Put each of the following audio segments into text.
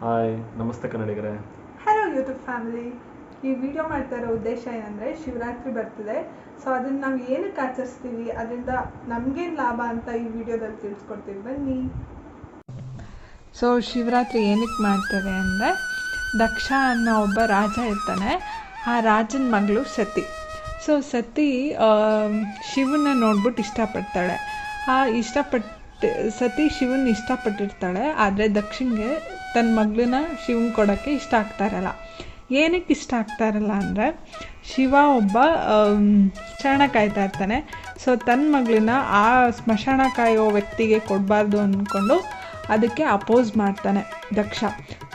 Hi ನಮಸ್ತೆ ಕನ್ನಡಿಗರೇ. Hello YouTube family ಈ ವಿಡಿಯೋ ಮಾಡ್ತಾ ಇರೋ ಉದ್ದೇಶ ಏನಂದ್ರೆ ಶಿವರಾತ್ರಿ ಬರ್ತಿದೆ. ಸೊ ಅದನ್ನ ನಾವು ಏನಕ್ಕೆ ಆಚರಿಸ್ತೀವಿ? ಅದರಿಂದ ನಮಗೇನು ಲಾಭ ಅಂತ ಈ ವಿಡಿಯೋದಲ್ಲಿ ತಿಳಿಸ್ಕೊಡ್ತೀವಿ. ಬನ್ನಿ. ಸೊ ಶಿವರಾತ್ರಿ ಏನಕ್ಕೆ ಮಾಡ್ತಾರೆ ಅಂದರೆ ದಕ್ಷ ಅನ್ನೋ ಒಬ್ಬ ರಾಜ ಇರ್ತಾನೆ. ಆ ರಾಜನ ಮಗಳು ಸತಿ. ಸೊ ಸತಿ ಶಿವನ ನೋಡ್ಬಿಟ್ಟು ಇಷ್ಟಪಡ್ತಾಳೆ. ಆ ಇಷ್ಟಪಟ್ಟು ಸತಿ ಶಿವನ್ ಇಷ್ಟಪಟ್ಟಿರ್ತಾಳೆ. ಆದರೆ ದಕ್ಷಿಣ್ಗೆ ತನ್ನ ಮಗಳನ್ನ ಶಿವನ್ ಕೊಡೋಕ್ಕೆ ಇಷ್ಟ ಆಗ್ತಾ ಇರಲ್ಲ. ಏನಕ್ಕೆ ಇಷ್ಟ ಆಗ್ತಾ ಇರಲ್ಲ ಅಂದರೆ, ಶಿವ ಒಬ್ಬ ಶರಣ ಕಾಯ್ತಾ ಇರ್ತಾನೆ. ಸೊ ತನ್ನ ಮಗಳನ್ನ ಆ ಸ್ಮಶಾನ ಕಾಯೋ ವ್ಯಕ್ತಿಗೆ ಕೊಡಬಾರ್ದು ಅಂದ್ಕೊಂಡು ಅದಕ್ಕೆ ಅಪೋಸ್ ಮಾಡ್ತಾನೆ ದಕ್ಷ.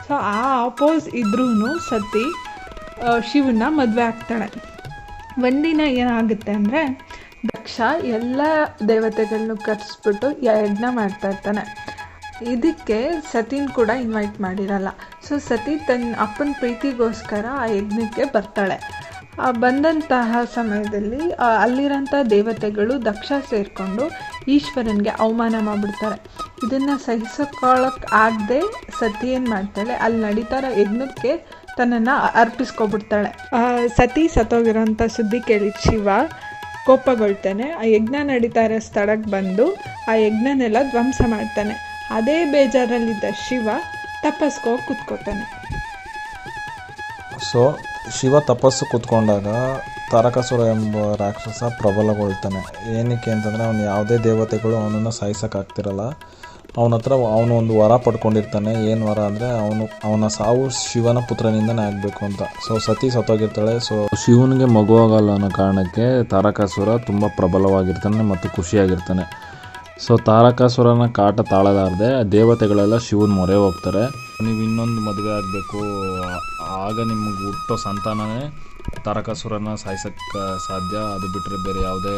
ಸೊ ಆ ಅಪೋಸ್ ಇದ್ರೂ ಸತಿ ಶಿವನ ಮದುವೆ ಆಗ್ತಾಳೆ. ಒಂದಿನ ಏನಾಗುತ್ತೆ ಅಂದರೆ, ದಕ್ಷ ಎಲ್ಲ ದೇವತೆಗಳನ್ನೂ ಕರೆಸ್ಬಿಟ್ಟು ಯಜ್ಞ ಮಾಡ್ತಾ ಇರ್ತಾನೆ. ಇದಕ್ಕೆ ಸತಿನ್ ಕೂಡ ಇನ್ವೈಟ್ ಮಾಡಿರಲ್ಲ. ಸೊ ಸತಿ ತನ್ನ ಅಪ್ಪನ ಪ್ರೀತಿಗೋಸ್ಕರ ಆ ಯಜ್ಞಕ್ಕೆ ಬರ್ತಾಳೆ. ಬಂದಂತಹ ಸಮಯದಲ್ಲಿ ಅಲ್ಲಿರೋಂಥ ದೇವತೆಗಳು ದಕ್ಷ ಸೇರಿಕೊಂಡು ಈಶ್ವರನಿಗೆ ಅವಮಾನ ಮಾಡಿಬಿಡ್ತಾರೆ. ಇದನ್ನು ಸಹಿಸ್ಕೊಳ್ಳೋಕೆ ಆಗದೆ ಸತಿ ಏನು ಮಾಡ್ತಾಳೆ, ಅಲ್ಲಿ ನಡೀತಾ ಯಜ್ಞಕ್ಕೆ ತನ್ನನ್ನು ಅರ್ಪಿಸ್ಕೊಬಿಡ್ತಾಳೆ. ಸತಿ ಸತ್ತೋಗಿರೋಂಥ ಸುದ್ದಿ ಕೇಳಿ ಶಿವ ಕೋಪಗೊಳ್ತಾನೆ. ಆ ಯಜ್ಞ ನಡೀತಾ ಇರೋ ಸ್ಥಳಕ್ಕೆ ಬಂದು ಆ ಯಜ್ಞನೆಲ್ಲ ಧ್ವಂಸ ಮಾಡ್ತಾನೆ. ಅದೇ ಬೇಜಾರಲ್ಲಿದ್ದ ಶಿವ ತಪಸ್ಕೋ ಕೂತ್ಕೋತಾನೆ. ಸೊ ಶಿವ ತಪಸ್ಸು ಕೂತ್ಕೊಂಡಾಗ ತಾರಕಾಸುರ ಎಂಬ ರಾಕ್ಷಸ ಪ್ರಬಲಗೊಳ್ತಾನೆ. ಏನಕ್ಕೆ ಅಂತಂದರೆ ಅವನು ಯಾವುದೇ ದೇವತೆಗಳು ಅವನನ್ನು ಸಾಯಿಸೋಕ್ಕಾಗ್ತಿರಲ್ಲ. ಅವನ ಹತ್ರ ಅವನು ಒಂದು ವರ ಪಡ್ಕೊಂಡಿರ್ತಾನೆ. ಏನು ವರ ಅಂದರೆ ಅವನು, ಅವನ ಸಾವು ಶಿವನ ಪುತ್ರನಿಂದನೇ ಆಗಬೇಕು ಅಂತ. ಸೊ ಸತಿ ಸತ್ತೋಗಿರ್ತಾಳೆ. ಸೊ ಶಿವನಿಗೆ ಮಗುವಾಗಲ್ಲ ಅನ್ನೋ ಕಾರಣಕ್ಕೆ ತಾರಕಾಸುರ ತುಂಬ ಪ್ರಬಲವಾಗಿರ್ತಾನೆ ಮತ್ತು ಖುಷಿಯಾಗಿರ್ತಾನೆ. ಸೊ ತಾರಕಾಸುರನ ಕಾಟ ತಾಳಲಾರದೆ ದೇವತೆಗಳೆಲ್ಲ ಶಿವನ ಮೊರೆ ಹೋಗ್ತಾರೆ. ನೀವು ಇನ್ನೊಂದು ಮದುವೆ ಆಗಬೇಕು. ಆಗ ನಿಮಗೆ ಹುಟ್ಟೋ ಸಂತಾನವೇ ತಾರಕಾಸುರನ ಸಾಯಿಸಕ್ಕೆ ಸಾಧ್ಯ. ಅದು ಬಿಟ್ಟರೆ ಬೇರೆ ಯಾವುದೇ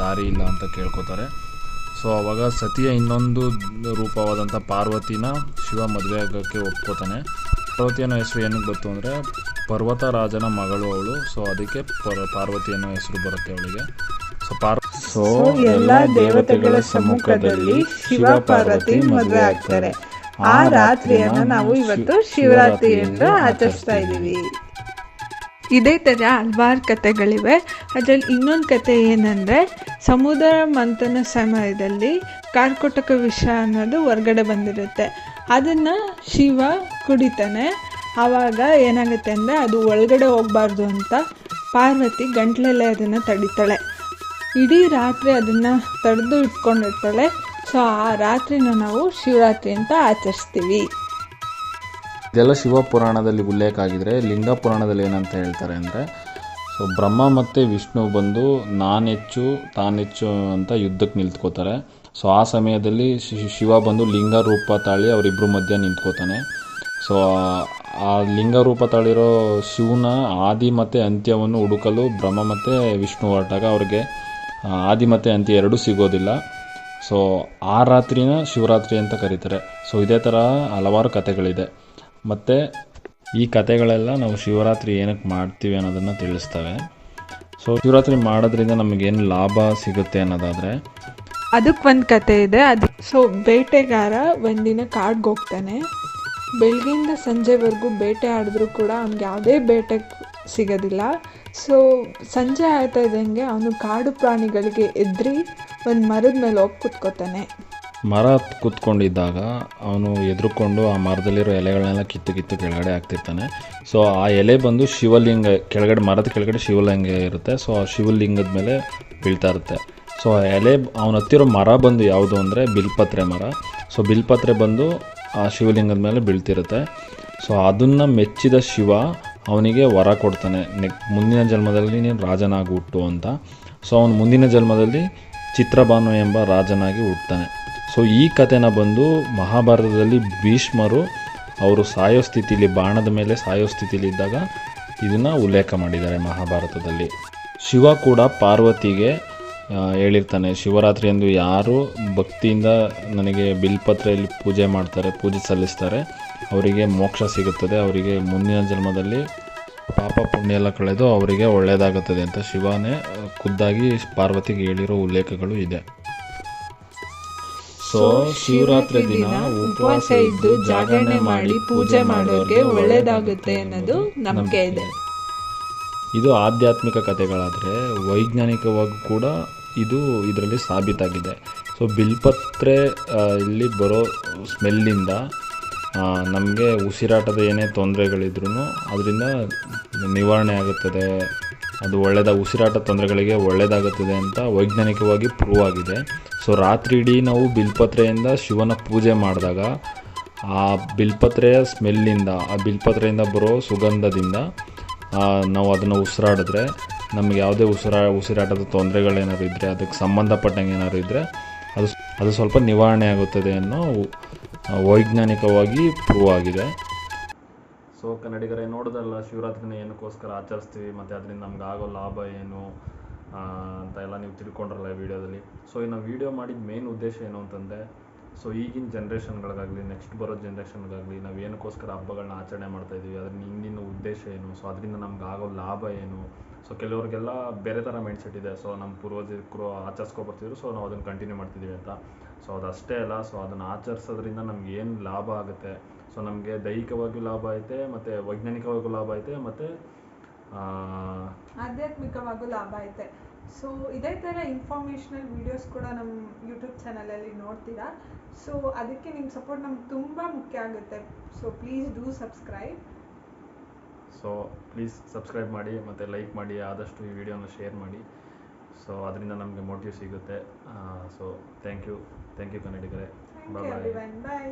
ದಾರಿ ಇಲ್ಲ ಅಂತ ಕೇಳ್ಕೊತಾರೆ. ಸೊ ಅವಾಗ ಸತಿಯ ಇನ್ನೊಂದು ರೂಪವಾದಂಥ ಪಾರ್ವತಿನ ಶಿವ ಮದುವೆ ಆಗೋಕ್ಕೆ ಒಪ್ಕೋತಾನೆ. ಪಾರ್ವತಿಯನ್ನ ಹೆಸರು ಏನಕ್ಕೆ ಬಂತು ಅಂದರೆ ಪರ್ವತ ರಾಜನ ಮಗಳು ಅವಳು. ಸೊ ಅದಕ್ಕೆ ಪರ್ ಪಾರ್ವತಿ ಅನ್ನೋ ಹೆಸರು ಬರುತ್ತೆ ಅವಳಿಗೆ. ಸೊ ಪಾರ್ ಸೊ ಎಲ್ಲ ದೇವತೆಗಳ ಸಮ್ಮುಖದಲ್ಲಿ ಶಿವ ಪಾರ್ವತಿ ಮದುವೆ ಆಗ್ತಾರೆ ಆ ರಾತ್ರಿಯನ್ನ ನಾವು ಇವತ್ತು ಶಿವರಾತ್ರಿ ಎಂದು ಆಚರಿಸ್ತಾ ಇದ್ದೀವಿ. ಇದೇ ತರ ಹಲವಾರು ಕಥೆಗಳಿವೆ. ಅದರಲ್ಲಿ ಇನ್ನೊಂದು ಕತೆ ಏನಂದ್ರೆ ಸಮುದ್ರ ಮಂಥನ ಸಮಯದಲ್ಲಿ ಕಾರ್ಕೋಟಕ ವಿಷ ಅನ್ನೋದು ಹೊರ್ಗಡೆ ಬಂದಿರುತ್ತೆ. ಅದನ್ನ ಶಿವ ಕುಡಿತಾನೆ. ಆವಾಗ ಏನಾಗುತ್ತೆ ಅಂದರೆ ಅದು ಒಳಗಡೆ ಹೋಗ್ಬಾರ್ದು ಅಂತ ಪಾರ್ವತಿ ಗಂಟ್ಲಲ್ಲೇ ಅದನ್ನು ತಡಿತಾಳೆ. ಇಡೀ ರಾತ್ರಿ ಅದನ್ನು ತಡೆದು ಇಟ್ಕೊಂಡಿರ್ತಾಳೆ. ಸೊ, ಆ ರಾತ್ರಿನ ನಾವು ಶಿವರಾತ್ರಿ ಅಂತ ಆಚರಿಸ್ತೀವಿ. ಇದೆಲ್ಲ ಶಿವ ಪುರಾಣದಲ್ಲಿ ಉಲ್ಲೇಖ ಆಗಿದ್ರೆ, ಲಿಂಗ ಪುರಾಣದಲ್ಲಿ ಏನಂತ ಹೇಳ್ತಾರೆ ಅಂದರೆ, ಸೊ, ಬ್ರಹ್ಮ ಮತ್ತು ವಿಷ್ಣು ಬಂದು ನಾನೆಚ್ಚು, ತಾನೆಚ್ಚು ಅಂತ ಯುದ್ಧಕ್ಕೆ ನಿಂತ್ಕೋತಾರೆ ಸೊ, ಆ ಸಮಯದಲ್ಲಿ ಶಿವ ಬಂದು ಲಿಂಗ ರೂಪ ತಾಳಿ ಅವರಿಬ್ಬರು ಮಧ್ಯೆ ನಿಂತ್ಕೋತಾನೆ. ಸೊ, ಆ- ಲಿಂಗ ರೂಪ ತಾಳಿರೋ ಶಿವನ ಆದಿ ಮತ್ತು ಅಂತ್ಯವನ್ನು ಹುಡುಕಲು ಬ್ರಹ್ಮ ಮತ್ತು ವಿಷ್ಣು ಹೊರಟಾಗ ಅವ್ರಿಗೆ ಆದಿ ಅಂತ ಎರಡೂ ಸಿಗೋದಿಲ್ಲ. ಸೊ ಆ ರಾತ್ರಿನ ಶಿವರಾತ್ರಿ ಅಂತ ಕರೀತಾರೆ. ಸೊ ಇದೇ ಥರ ಹಲವಾರು ಕಥೆಗಳಿದೆ. ಮತ್ತು ಈ ಕಥೆಗಳೆಲ್ಲ ನಾವು ಶಿವರಾತ್ರಿ ಏನಕ್ಕೆ ಮಾಡ್ತೀವಿ ಅನ್ನೋದನ್ನು ತಿಳಿಸ್ತವೆ. ಸೊ ಶಿವರಾತ್ರಿ ಮಾಡೋದ್ರಿಂದ ನಮಗೇನು ಲಾಭ ಸಿಗುತ್ತೆ ಅನ್ನೋದಾದರೆ ಅದಕ್ಕೆ ಒಂದು ಕತೆ ಇದೆ. ಅದು ಸೊ ಬೇಟೆಗಾರ ಒಂದಿನ ಕಾಡ್ಗೆ ಹೋಗ್ತಾನೆ ಬೆಳಗ್ಗೆಯಿಂದ ಸಂಜೆವರೆಗೂ ಬೇಟೆ ಆಡಿದ್ರೂ ಕೂಡ ಅವ್ನಿಗೆ ಯಾವುದೇ ಬೇಟೆ ಸಿಗೋದಿಲ್ಲ. ಸೊ ಸಂಜೆ ಆಯ್ತಾ ಇದ್ದಂಗೆ ಅವನು ಕಾಡು ಪ್ರಾಣಿಗಳಿಗೆ ಎದ್ರಿ ಒಂದು ಮರದ ಮೇಲೆ ಹೋಗಿ ಕುತ್ಕೋತಾನೆ. ಮರ ಕೂತ್ಕೊಂಡಿದ್ದಾಗ ಅವನು ಎದುರುಕೊಂಡು ಆ ಮರದಲ್ಲಿರೋ ಎಲೆಗಳನ್ನೆಲ್ಲ ಕಿತ್ತು ಕಿತ್ತು ಕೆಳಗಡೆ ಹಾಕ್ತಿರ್ತಾನೆ. ಸೊ ಆ ಎಲೆ ಬಂದು ಶಿವಲಿಂಗ ಕೆಳಗಡೆ, ಮರದ ಕೆಳಗಡೆ ಶಿವಲಿಂಗ ಇರುತ್ತೆ. ಸೊ ಆ ಶಿವಲಿಂಗದ ಮೇಲೆ ಬೀಳ್ತಾ ಇರುತ್ತೆ. ಸೊ ಆ ಎಲೆ ಅವನ ಹತ್ತಿರೋ ಮರ ಬಂದು ಯಾವುದು ಅಂದರೆ ಬಿಲ್ಪತ್ರೆ ಮರ. ಸೊ ಬಿಲ್ಪತ್ರೆ ಬಂದು ಆ ಶಿವಲಿಂಗದ ಮೇಲೆ ಬೀಳ್ತಿರುತ್ತೆ. ಸೊ ಅದನ್ನು ಮೆಚ್ಚಿದ ಶಿವ ಅವನಿಗೆ ವರ ಕೊಡ್ತಾನೆ. ನೆಕ್ ಮುಂದಿನ ಜನ್ಮದಲ್ಲಿ ನೀನು ರಾಜನಾಗಿ ಹುಟ್ಟು ಅಂತ. ಸೊ ಅವನು ಮುಂದಿನ ಜನ್ಮದಲ್ಲಿ ಚಿತ್ರಭಾನು ಎಂಬ ರಾಜನಾಗಿ ಹುಟ್ಟುತ್ತಾನೆ ಸೊ ಈ ಕಥೆನ ಬಂದು ಮಹಾಭಾರತದಲ್ಲಿ ಭೀಷ್ಮರು ಅವರು ಸಾಯೋ ಸ್ಥಿತಿಲಿ, ಬಾಣದ ಮೇಲೆ ಸಾಯೋ ಸ್ಥಿತಿಯಲ್ಲಿ ಇದ್ದಾಗ ಇದನ್ನು ಉಲ್ಲೇಖ ಮಾಡಿದ್ದಾರೆ ಮಹಾಭಾರತದಲ್ಲಿ. ಶಿವ ಕೂಡ ಪಾರ್ವತಿಗೆ ಹೇಳಿರ್ತಾನೆ, ಶಿವರಾತ್ರಿ ಎಂದು ಯಾರು ಭಕ್ತಿಯಿಂದ ನನಗೆ ಬಿಲ್ಪತ್ರೆಯಲ್ಲಿ ಪೂಜೆ ಮಾಡ್ತಾರೆ, ಪೂಜೆ ಸಲ್ಲಿಸ್ತಾರೆ, ಅವರಿಗೆ ಮೋಕ್ಷ ಸಿಗುತ್ತದೆ, ಅವರಿಗೆ ಮುಂದಿನ ಜನ್ಮದಲ್ಲಿ ಪಾಪ ಪುಣ್ಯ ಎಲ್ಲ ಕಳೆದು ಅವರಿಗೆ ಒಳ್ಳೆಯದಾಗುತ್ತದೆ ಅಂತ ಶಿವನೇ ಖುದ್ದಾಗಿ ಪಾರ್ವತಿಗೆ ಹೇಳಿರೋ ಉಲ್ಲೇಖಗಳು ಇದೆ. ಸೊ, ಶಿವರಾತ್ರಿ ದಿನ ಉಪವಾಸ ಇದ್ದು ಜಾಗರಣೆ ಮಾಡಿ ಪೂಜೆ ಮಾಡೋರಿಗೆ ಒಳ್ಳೆಯದಾಗುತ್ತೆ ಅನ್ನೋದು ನಂಬಿಕೆ ಇದೆ. ಇದು ಆಧ್ಯಾತ್ಮಿಕ ಕಥೆಗಳಾದರೆ ವೈಜ್ಞಾನಿಕವಾಗಿ ಕೂಡ ಇದು ಇದರಲ್ಲಿ ಸಾಬೀತಾಗಿದೆ. ಸೊ ಬಿಲ್ಪತ್ರೆ ಇಲ್ಲಿ ಬರೋ ಸ್ಮೆಲ್ಲಿಂದ ನಮಗೆ ಉಸಿರಾಟದ ಏನೇ ತೊಂದರೆಗಳಿದ್ರೂ ಅದರಿಂದ ನಿವಾರಣೆ ಆಗುತ್ತದೆ. ಅದು ಒಳ್ಳೆಯದ ಉಸಿರಾಟ ತೊಂದರೆಗಳಿಗೆ ಒಳ್ಳೆಯದಾಗುತ್ತದೆ ಅಂತ ವೈಜ್ಞಾನಿಕವಾಗಿ ಪ್ರೂವ್ ಆಗಿದೆ. ಸೊ ರಾತ್ರಿ ಇಡೀ ನಾವು ಬಿಲ್ಪತ್ರೆಯಿಂದ ಶಿವನ ಪೂಜೆ ಮಾಡಿದಾಗ, ಆ ಬಿಲ್ಪತ್ರೆಯ ಸ್ಮೆಲ್ಲಿಂದ, ಆ ಬಿಲ್ಪತ್ರೆಯಿಂದ ಬರೋ ಸುಗಂಧದಿಂದ ನಾವು ಅದನ್ನು ಉಸಿರಾಡಿದ್ರೆ ನಮಗೆ ಯಾವುದೇ ಉಸಿರಾ, ಉಸಿರಾಟದ ತೊಂದರೆಗಳೇನಾದ್ರು ಇದ್ದರೆ ಅದಕ್ಕೆ ಸಂಬಂಧಪಟ್ಟಂಗೆ ಏನಾದ್ರು ಇದ್ದರೆ ಅದು ಅದು ಸ್ವಲ್ಪ ನಿವಾರಣೆ ಆಗುತ್ತದೆ ಅನ್ನೋ ವೈಜ್ಞಾನಿಕವಾಗಿ ಪ್ರೂವ್ ಆಗಿದೆ. ಸೊ ಕನ್ನಡಿಗರೇ, ನೋಡೋದಲ್ಲ, ಶಿವರಾತ್ರಿನ ಏನಕ್ಕೋಸ್ಕರ ಆಚರಿಸ್ತೀವಿ, ಮತ್ತು ಅದರಿಂದ ನಮ್ಗೆ ಆಗೋ ಲಾಭ ಏನು ಅಂತ ಎಲ್ಲ ನೀವು ತಿಳ್ಕೊಂಡ್ರಲ್ಲ ವಿಡಿಯೋದಲ್ಲಿ. ಸೊ ಈ ನಾವು ವೀಡಿಯೋ ಮಾಡಿದ ಮೇನ್ ಉದ್ದೇಶ ಏನು ಅಂತಂದರೆ ಸೊ ಈಗಿನ ಜನ್ರೇಷನ್ಗಳಿಗಾಗಲಿ ನೆಕ್ಸ್ಟ್ ಬರೋ ಜನ್ರೇಷನ್ಗಾಗಲಿ ನಾವು ಏನಕ್ಕೋಸ್ಕರ ಹಬ್ಬಗಳನ್ನ ಆಚರಣೆ ಮಾಡ್ತಾ ಇದ್ದೀವಿ ಅದ್ರ ಹಿಂದಿನ ಉದ್ದೇಶ ಏನು ಸೊ ಅದರಿಂದ ನಮ್ಗೆ ಆಗೋ ಲಾಭ ಏನು ಸೊ ಕೆಲವರಿಗೆಲ್ಲ ಬೇರೆ ಥರ ಮೈಂಡ್ ಸೆಟ್ ಇದೆ. ಸೊ ನಮ್ಮ ಪೂರ್ವಜರು ಆಚರಿಸ್ಕೊ ಬರ್ತಿದ್ರು. ಸೊ ನಾವು ಅದನ್ನು ಕಂಟಿನ್ಯೂ ಮಾಡ್ತಿದ್ದೀವಿ ಅಂತ. ಸೊ ಅದು ಅಷ್ಟೇ ಅಲ್ಲ. ಸೊ ಅದನ್ನು ಆಚರಿಸೋದ್ರಿಂದ ನಮ್ಗೆ ಏನು ಲಾಭ ಆಗುತ್ತೆ? ಸೊ ನಮಗೆ ದೈಹಿಕವಾಗಿ ಲಾಭ ಐತೆ, ಮತ್ತು ವೈಜ್ಞಾನಿಕವಾಗಿ ಲಾಭ ಐತೆ, ಮತ್ತು ಆಧ್ಯಾತ್ಮಿಕವಾಗೂ ಲಾಭ ಐತೆ. ಸೊ ಇದೇ ಥರ ಇನ್ಫಾರ್ಮೇಷನಲ್ ವೀಡಿಯೋಸ್ ಕೂಡ ನಮ್ಮ ಯೂಟ್ಯೂಬ್ ಚಾನಲಲ್ಲಿ ನೋಡ್ತೀರಾ? ಸೊ ಅದಕ್ಕೆ ನಿಮ್ಮ ಸಪೋರ್ಟ್ ನಮ್ಗೆ ತುಂಬ ಮುಖ್ಯ ಆಗುತ್ತೆ. So please do subscribe so please subscribe ಮಾಡಿ ಮತ್ತು ಲೈಕ್ ಮಾಡಿ ಆದಷ್ಟು ಈ ವಿಡಿಯೋನ ಶೇರ್ ಮಾಡಿ. ಸೊ ಅದರಿಂದ ನಮಗೆ ಮೋಟಿವ್ ಸಿಗುತ್ತೆ. So thank you thank you ಕನ್ನಡಿಗರೇ. Bye